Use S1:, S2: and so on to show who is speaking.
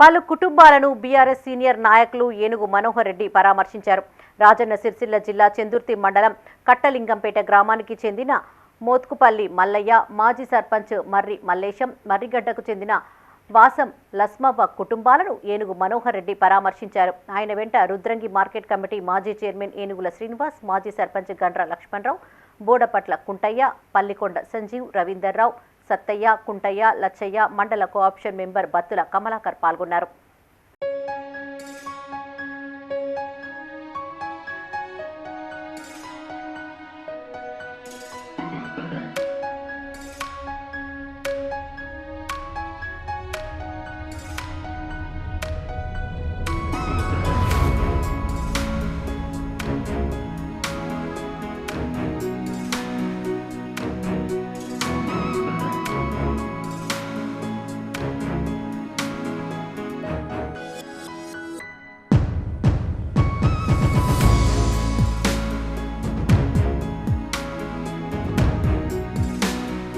S1: పలు కుటుంబాలను BRS senior నాయకులు ఏనుగు మనోహర్ రెడ్డి పరామర్శించారు. రాజన్న సిరిసిల్ల జిల్లా చెందుర్తి మండలం కట్టలింగంపేట గ్రామానికి చెందిన మోత్కుపల్లి మల్లయ్య మాజీ సర్పంచ్ మర్రి మల్లేశం మర్రిగడ్డకు చెందిన వాసం లస్మవ్వ కుటుంబాలను ఏనుగు మనోహర్ రెడ్డి పరామర్శించారు. ఆయన వెంట రుద్రంగి మార్కెట్ కమిటీ మాజీ చైర్మన్ ఏనుగుల శ్రీనివాస్ మాజీ సర్పంచ్ గండ్ర లక్ష్మణరావు బోడపట్ల కుంటయ్య పల్లికొండ సంజీవ్ రవీందర్రావు సత్తయ్య కుంటయ్య లచ్చయ్య మండల కోఆప్షన్ మెంబర్ బత్తుల కమలాకర్ పాల్గొన్నారు.